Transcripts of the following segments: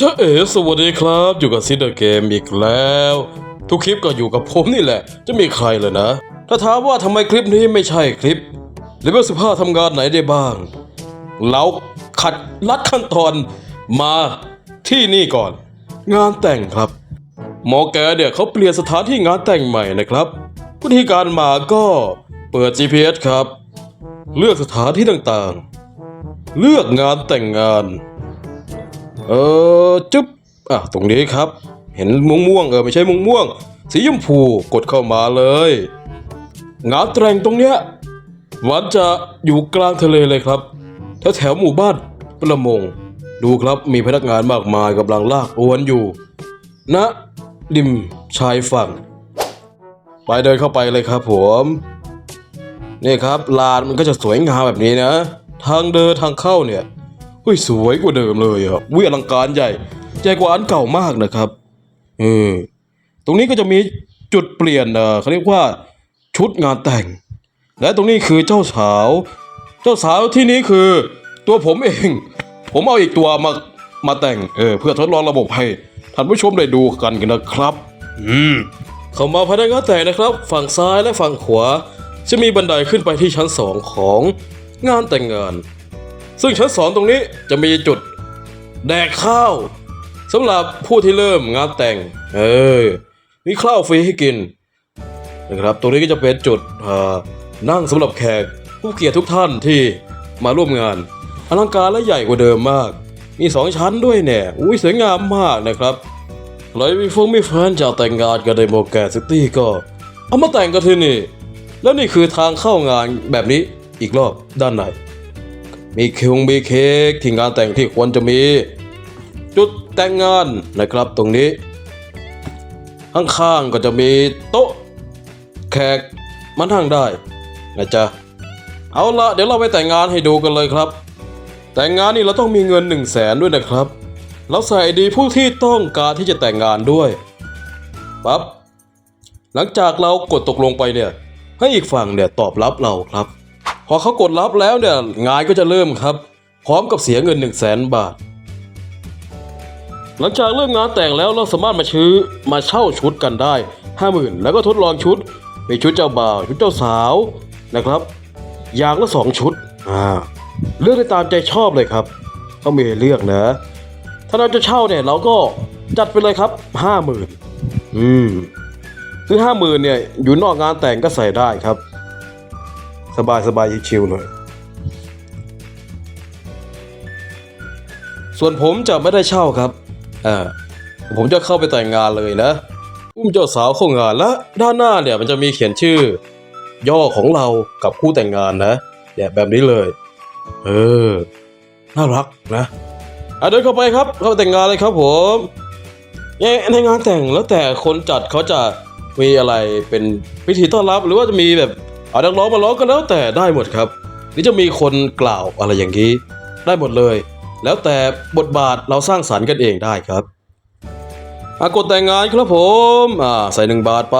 จ้าเอ๋สวัสดีครับ อยู่กับซิดเดอร์เกมอีกแล้ว ทุกคลิปก็อยู่กับผมนี่แหละ จะมีใครเลยนะ ถ้าถามว่าทำไมคลิปนี้ไม่ใช่คลิปเลเวลสิบห้าทำงานไหนได้บ้าง เราขัดลัดขั้นตอนมาที่นี่ก่อน งานแต่งครับ หมอแกเนี่ยเขาเปลี่ยนสถานที่งานแต่งใหม่นะครับ วิธีการมาก็เปิด GPS ครับ เลือกสถานที่ต่างๆ เลือกงานแต่งงาน เออจึ๊บอะตรงนี้ครับ เห็นม่วงม่วงเออไม่ใช่ม่วงม่วง สีชมพูกดเข้ามาเลยงานแต่งตรงเนี้ยวันจะอยู่กลางทะเลเลยครับแถวแถวหมู่บ้านประมง ดูครับมีพนักงานมากมายกำลังลากอวนอยู่ณริมชายฝั่ง ไปเดินเข้าไปเลยครับผมนี่ครับลานมันก็จะสวยงามแบบนี้นะ ทางเดินทางเข้าเนี่ย เฮ้ยสวยกว่าเดิมเลยอะวิอลังการใหญ่ใหญ่กว่าอันเก่ามากนะครับเออตรงนี้ก็จะมีจุดเปลี่ยนเออเขาเรียกว่าชุดงานแต่ง และตรงนี้คือเจ้าสาว เจ้าสาวที่นี้คือตัวผมเอง ผมเอาอีกตัวมามาแต่งเออเพื่อทดลองระบบให้ท่านผู้ชมได้ดูกันกันนะครับ อืมเข้ามาภายในงานแต่งนะครับ ฝั่งซ้ายและฝั่งขวา จะมีบันไดขึ้นไปที่ชั้นสองของงานแต่งงาน ซึ่งชั้นสองตรงนี้จะมีจุดแดกข้าวสำหรับผู้ที่เริ่มงานแต่ง เออ มีข้าวฟรีให้กินนะครับตรงนี้ก็จะเป็นจุดนั่งสำหรับแขกผู้เกียรติทุกท่านที่มาร่วมงานอลังการและใหญ่กว่าเดิมมาก มีสองชั้นด้วยเนี่ยอุ้ยสวยงามมากนะครับใครมีฟงมีแฟนจะแต่งงานกันในโมแกนซิตี้ก็ เอามาแต่งกันที่นี่ แล้วนี่คือทางเข้างานแบบนี้อีกรอบด้านใน มีคิวมีเค้กที่งานแต่งที่ควรจะมี จุดแต่งงานนะครับตรงนี้ ข้างๆก็จะมีโต๊ะ แขกมานั่งได้นะจ๊ะเอาละเดี๋ยวเราไปแต่งงานให้ดูกันเลยครับ แต่งงานนี่เราต้องมีเงินหนึ่งแสนด้วยนะครับเราใส่ดีผู้ที่ต้องการที่จะแต่งงานด้วยปั๊บหลังจากเรากดตกลงไปเนี่ย ให้อีกฝั่งเนี่ยตอบรับเราครับ พอเขากดรับแล้วเนี่ยงานก็จะเริ่มครับ พร้อมกับเสียเงิน1นึ่งแสนบาท หลังจากเริ่มงานแต่งแล้วเราสามารถมาชื้อมาเช่าชุดกันได้ห้าหมื่นแล้วก็ทดลองชุดมีชุดเจ้าบ่าวชุดเจ้าสาวนะครับ อย่างละสองชุดอ่าเลือกได้ตามใจชอบเลยครับเขามีเลือกนะ ถ้าเราจะเช่าเนี่ยเราก็จัดไปเลยครับห้าหมื่นอืมคือห้าหมื่นเนี่ยอยู่นอกงานแต่งก็ใส่ได้ครับ สบายสบายชิวๆเลยส่วนผมจะไม่ได้เช่าครับอ่าผมจะเข้าไปแต่งงานเลยนะ อุ้มเจ้าสาวเข้างานและด้านหน้าเนี่ยมันจะมีเขียนชื่อ ย่อของเรากับคู่แต่งงานนะเนี่ยแบบนี้เลย เออ น่ารักนะอะเดินเข้าไปครับ เข้าไปแต่งงานเลยครับผมในงานแต่งแล้วแต่คนจัดเขาจะมีอะไรเป็นพิธีต้อนรับ หรือว่าจะมีแบบ เอานักร้องมาร้องก็แล้วแต่ได้หมดครับหรือจะมีคนกล่าวอะไรอย่างนี้ ได้หมดเลย แล้วแต่บทบาทเราสร้างสรรค์กันเองได้ครับอากดแต่งงานครับผมอ่าใส่หนึ่งบาทไป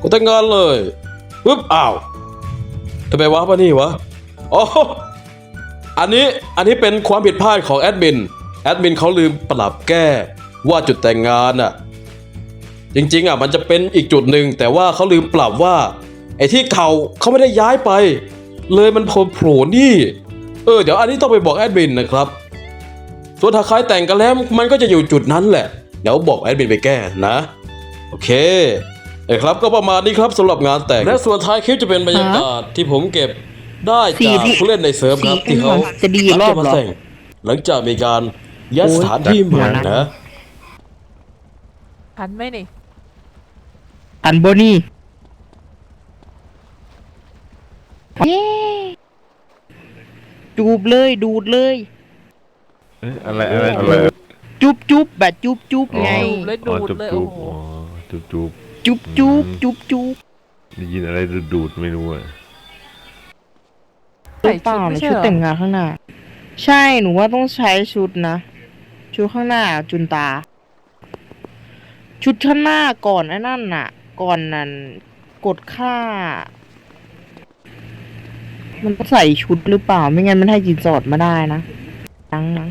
กดแต่งงานเลยปึ๊บอ้าวทำไมวะปะนี่วะอ๋ออันนี้อันนี้เป็นความผิดพลาดของแอดมินแอดมินเขาลืมปรับแก้ว่าจุดแต่งงานอะจริงๆอะมันจะเป็นอีกจุดหนึ่งแต่ว่าเขาลืมปรับว่า ไอ้ที่เก่าเขาไม่ได้ย้ายไป เลยมันโผล่นี่ เออ เดี๋ยวอันนี้ต้องไปบอกแอดมินนะครับส่วนถ้าใครแต่งกันแล้วมันก็จะอยู่จุดนั้นแหละ เดี๋ยวบอกแอดมินไปแก้นะ โอเคเอ้ครับก็ประมาณนี้ครับสำหรับงานแต่ง และส่วนท้ายคลิปจะเป็นบรรยากาศที่ผมเก็บได้สี่จากที่ผู้เล่นในเซิร์ฟครับสี่ที่เขาจะดีรอบเหรอมาแต่งหลังจากมีการยัดโอ้ยสถานที่ใหม่จัดนะทันไหมนี่อันโบนี่ เย้จูบเลยดูดเลย เอ๊ะอะไรอะไรอะไรจุบจุบแบบจุบจุบไงดูดเลยดูดเลยจุโอ้บโหๆอ๋อจุบจุบจุบจุบจุบจุบได้ยินอะไรดูดูดไม่รู้อะหรือเปล่าในชุดแต่งงานข้างหน้า ใช่หนูว่าต้องใช้ชุดนะ ชุดข้างหน้าจุนตา ชุดข้างหน้าก่อนไอ้นั่นน่ะ ก่อนนั้นกดค่า มันใส่ชุดหรือเปล่า ไม่งั้นมันให้จินสอดมาได้นะนั่งนัง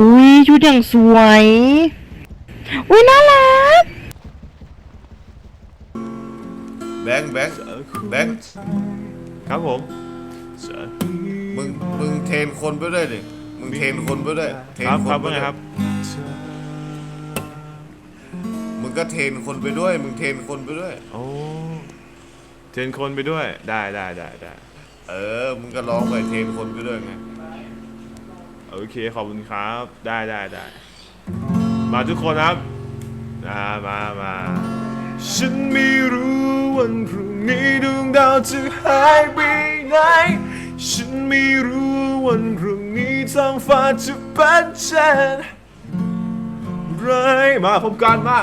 อุ้ยชุดอย่างสวย อุ้ยน่ารัก แบงค์แบงค์แบงคครับผม มึงมึงเทรนคนไปด้วยดิมึงเทรนคนไปด้วยเทรนคนไปด้วยครับ ก็เทรนคนไปด้วย มึงเทรนคนไปด้วย โอ้เทรนคนไปด้วย ได้ได้ได้ได้เออ มึงก็ร้องไปเทรนคนไปด้วยไง โอเคขอบคุณครับ ได้ได้ได้ มาทุกคนครับมามามาฉันไม่รู้วันพรุ่งนี้ดวงดาวจะหายไปไหน ฉันไม่รู้วันพรุ่งนี้ท้องฟ้าจะเป็นเช่นไรมาพบกันมา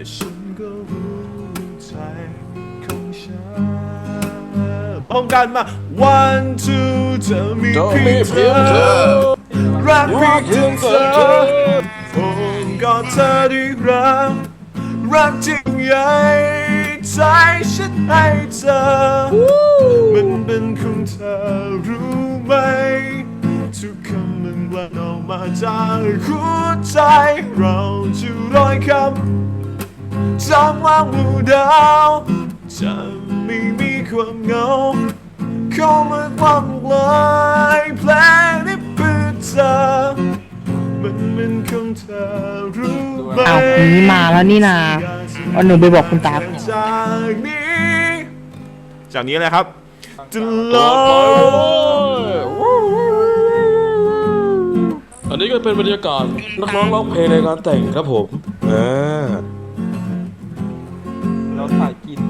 แต่ฉันก็รู้ใจของฉันพร้อมกันมา one two จะมีจะเพีมียงเธเพียงเธออรักเพียงเธอผมก็เธอได้รักรักจริงใหญ่ใจฉันให้เธอ มันเป็นของเธอรู้ไหมทุกคำมันกลั่นออกมาจากหัวใจเราจะร้อยคำ จำว่าหมู่ดาวจะไม่มีความเหงาเข้ามาความลายเพลงนี้เพื่อเธอมันเป็นของเธอรู้ไหมอ้าวคนนี้มาแล้วนี่นาเอาหนูไปบอกคุณตาจากนี้จากนี้อะไรครับตลอด อันนี้ก็เป็นบรรยากาศนักร้องร้องเพลงในงานแต่งครับผมอ่า เราถ่ายกิน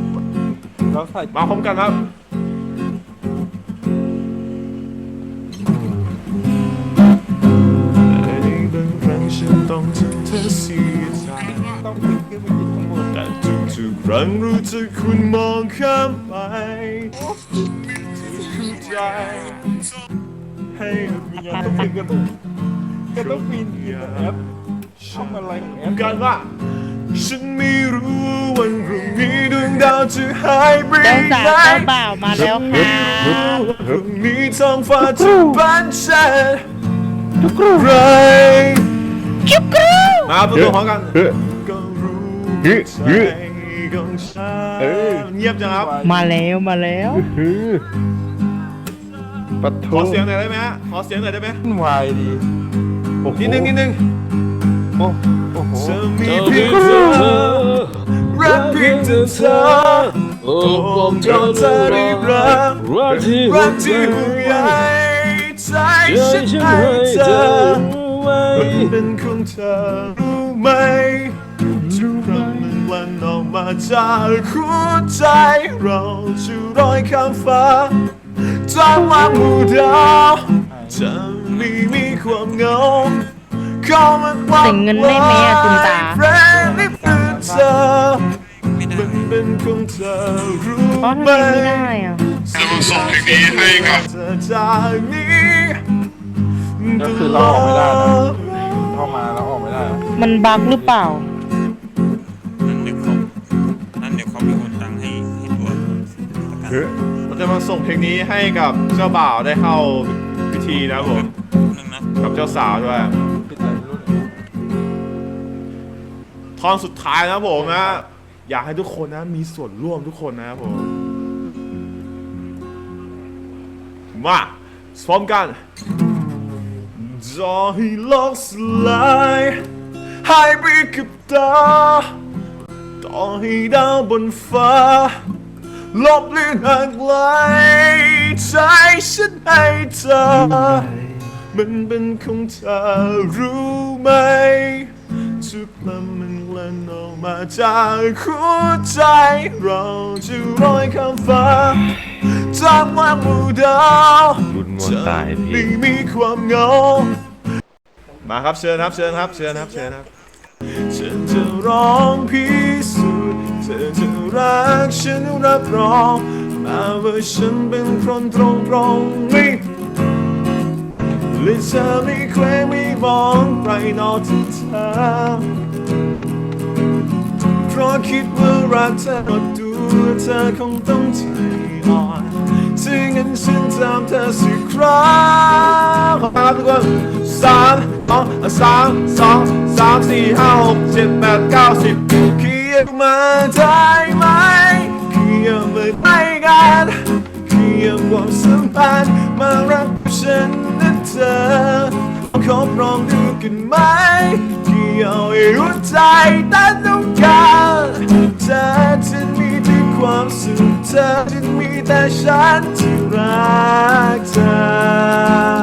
เราถ่ายมาพร้อมกันครับแต่ในบางครั้งฉันต้องทำเธอเสียใจต้องขึ้นขึ้นไปกินข้างบนแต่ทุกๆครั้งรู้สึกคุณมองข้ามไปจะเข้าใจให้มีงานต้องปีนก็ต้องก็ต้องปีนกินกับแอปทำอะไรของแอปกันว่า ฉันไม่รู้วันพรุ่งนี้ดวงดาวจะหายไปเจ้าสาวไหนเจ้าบ่าวมาแล้วค่ะพรุ่งนี้ท้องฟ้าจะเป็นเช่นทุกครูไรจุกกรูมาประตูพร้อมกันเฮ้ยก็รู้เฮ้ยใจเฮ้ยของฉันเอ้ยเงียบจังครับ มาแล้วมาแล้วฮือปัดโทขอเสียงหน่อยได้ไหมฮะ ขอเสียงหน่อยได้ไหมวุ่นวายดีโอ้โหนิดนึงนิดนึงโอ้โอ้โหจะมี เจอเพียงเธอรักเพียงแต่เธอโอ้โอ้ก็เธอได้รักรักที่รักที่ห่วงใยใจฉันให้เธอมันเป็นของเธอรู้ไหมทุกครั้งมันกลั่นออกมาจากหัวใจเราจะร้อยข้ามฟ้าจากว่าหมู่ดาวจะไม่มีความเหงา แต่งเงินได้ไหมอะคุณตาเพลงนี้เพื่อเธอมันเป็นของเธอรู้เพราะไหทำมไมไม่ได้อะเธอจากนี้ก็คือเราออกไม่ได้นะเข้ามาแล้วออกไม่ได้มันบั๊กหรือเปล่า นั่นเดี๋ยวเขานั่นเดี๋ยวเขามีคนตังค์ให้ให้ตัวประกันเฮ้ยเราจะมาส่งเพลงนี้ให้กับเจ้าบ่าวได้เข้าพิธีนะครับผม นึงนะ กับเจ้าสาวด้วย ท่อนสุดท้ายนะผมนะอยากให้ทุกคนนะมีส่วนร่วมทุกคนนะครับผม มาพร้อมกันจอให้โลกสลายหายไปกับตาต่อให้ดาวบนฟ้า ลบเลือนห่างไกลใจฉันให้เธอ มันเป็นของเธอรู้ไหมทุกลำมัน ล่นออกมาจากหัวใจเราจะลอยข้ามฟ้าจากว่าหมู่ดาวบุญมนต์ตายพี่ไม่มีความเหงา มาครับเชิญครับเชิญครับเชิญครับเชิญครับ ฉันจะร้องพิสูจน์เธอจะรักฉันรับรองมาว่าฉันเป็นคนตรงตรงๆนี้และเธอไม่เคยไม่มองใครนอกจากเธอ ราะคิดว่ารักเธอหมดตัวเธอคงต้องใจอ่อนถึงงั้นฉันจำเธอสักครั้งขอบคุณครับทุกคนสามสองสามสองสามสี่ห้าหกเจ็ดแปดเก้าสิบเขียนมาได้ไหมเขียนเลยไม่กันเขียนความสัมพันธ์มารักฉันนะเธอขอลองดูกันไหมเกี่ยวให้หัวใจแต่ เธอจะมีแต่ฉันที่รักเธอ